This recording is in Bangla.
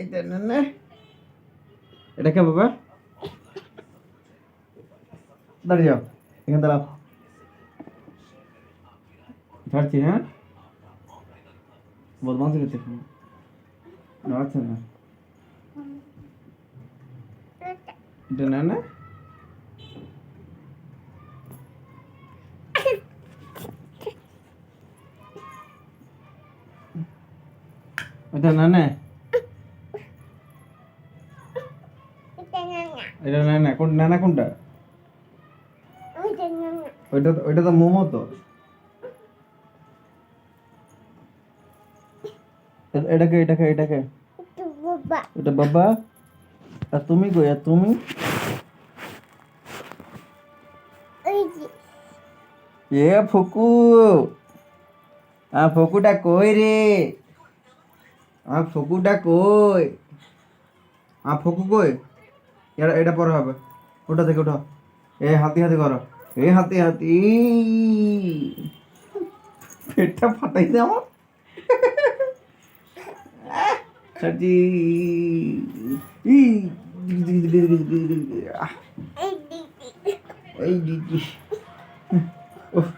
এটা না এটা কে বাবা দাঁড়িয়ে যাও, এখানে দাঁড়াও। ছাড়ছি হ্যাঁ? বদমাস করছে দাঁড়াচ্ছে না। এটা না না না। এটা না না, কোন না না কোনটা? ওইটা ওইটা তো মোমো তো। এটাকে এটাকে এটাকে। এটা বাবা। আর তুমি কই? আর তুমি? এ ফুকু। আ ফুকুটা কই রে? আ ফুকুটা কই? আ ফুকু কই? এটা এটা পরে হবে। ওটা থেকে ওটা এ হাতি হাতি করো। এ হাতি হাতি। পেটটা ফাটাই দে আমার। হাতি। ই এই দিদি ওহ